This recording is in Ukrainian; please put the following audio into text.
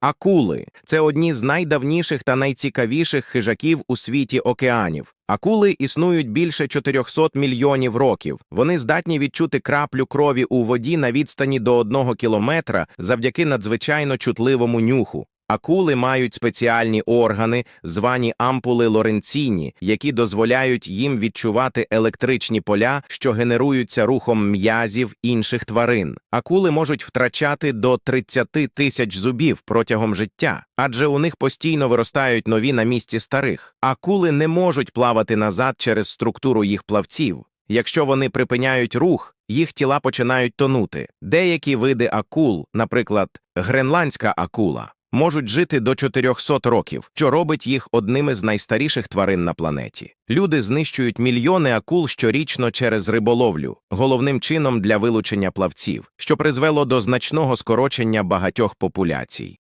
Акули це одні з найдавніших та найцікавіших хижаків у світі океанів. Акули існують більше 400 мільйонів років. Вони здатні відчути краплю крові у воді на відстані до одного кілометра завдяки надзвичайно чутливому нюху. Акули мають спеціальні органи, звані ампули Лоренціні, які дозволяють їм відчувати електричні поля, що генеруються рухом м'язів інших тварин. Акули можуть втрачати до 30 тисяч зубів протягом життя, адже у них постійно виростають нові на місці старих. Акули не можуть плавати назад через структуру їх плавців. Якщо вони припиняють рух, їх тіла починають тонути. Деякі види акул, наприклад, гренландська акула, можуть жити до 400 років, що робить їх одними з найстаріших тварин на планеті. Люди знищують мільйони акул щорічно через риболовлю, головним чином для вилучення плавців, що призвело до значного скорочення багатьох популяцій.